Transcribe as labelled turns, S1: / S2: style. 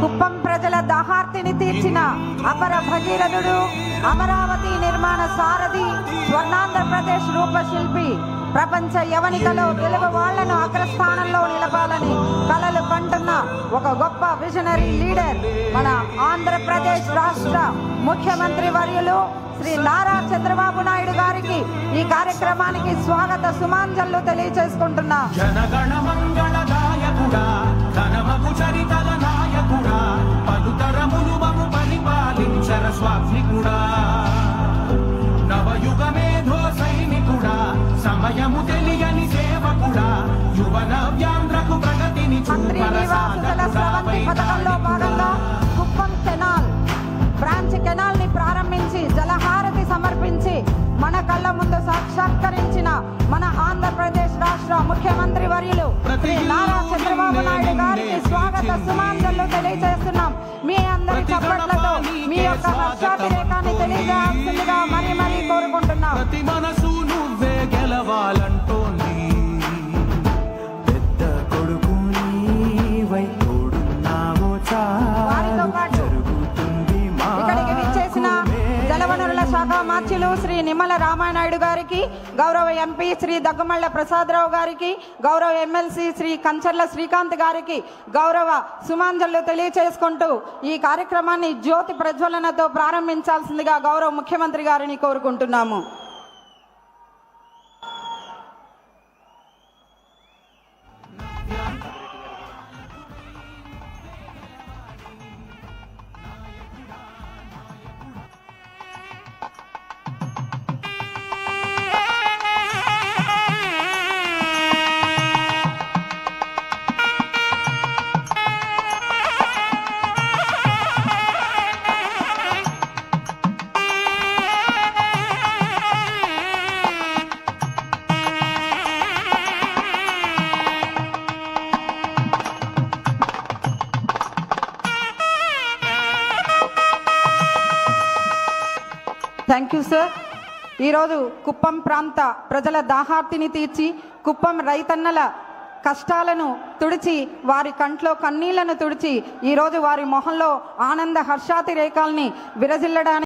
S1: కుప్పం ప్రజల దహార్తిని తీర్చిన అపర భగీరథుడు అమరావతి నిర్మాణ సారథి స్వర్ణాంధ్రప్రదేశ్ రూపశిల్పి ప్రపంచ యవనికలో తెలుగు వాళ్ళను అగ్రస్థానంలో నిలపాలని కలలు కంటున్న ఒక గొప్ప విజనరీ లీడర్ మన ఆంధ్రప్రదేశ్ రాష్ట్ర ముఖ్యమంత్రి వర్యులు శ్రీ నారా చంద్రబాబు ఈ కార్యక్రమానికి స్వాగత సుమాంజలు తెలియజేసుకుంటున్నా
S2: జనగణ మంగళదాయకుడా ఘనమగు చరితల నాయకుడా పలుతరములు మము పరిపాలించర స్వామికుడా నవయుగ మేధో సైనికుడా సమయము తెలియని సేవకుడా యువన వ్యాంధ్రకు ప్రగతిని
S1: మంత్రి నివాస జల స్రవంతి పథకంలో భాగంగా కుప్పం కెనాల్ బ్రాంచ్ కెనాల్ కళ్ళ ముందు సాక్షాత్కరించిన మన ఆంధ్రప్రదేశ్ రాష్ట్ర ముఖ్యమంత్రి వర్యులు శ్రీ నారా చంద్రబాబు నాయుడు గారికి స్వాగత సుమాంజలు తెలియజేస్తున్నాం. మీ అందరి చప్పట్లతో మీ యొక్క హర్షాతిరేకాన్ని శాఖ మార్చులు శ్రీ నిమ్మల రామానాయుడు గారికి గౌరవ ఎంపీ శ్రీ దగ్గమళ్ళ ప్రసాదరావు గారికి గౌరవ ఎమ్మెల్సీ శ్రీ కంచర్ల శ్రీకాంత్ గారికి గౌరవ సుమాంజలు తెలియచేసుకుంటూ ఈ కార్యక్రమాన్ని జ్యోతి ప్రజ్వలనతో ప్రారంభించాల్సిందిగా గౌరవ ముఖ్యమంత్రి గారిని కోరుకుంటున్నాము. థ్యాంక్ యూ సార్ ఈరోజు కుప్పం ప్రాంత ప్రజల దాహార్తిని తీర్చి కుప్పం రైతన్నల కష్టాలను తుడిచి వారి కంట్లో కన్నీళ్ళను తుడిచి ఈరోజు వారి మొహంలో ఆనంద హర్షాతిరేకాల్ని విరజిల్లడానికి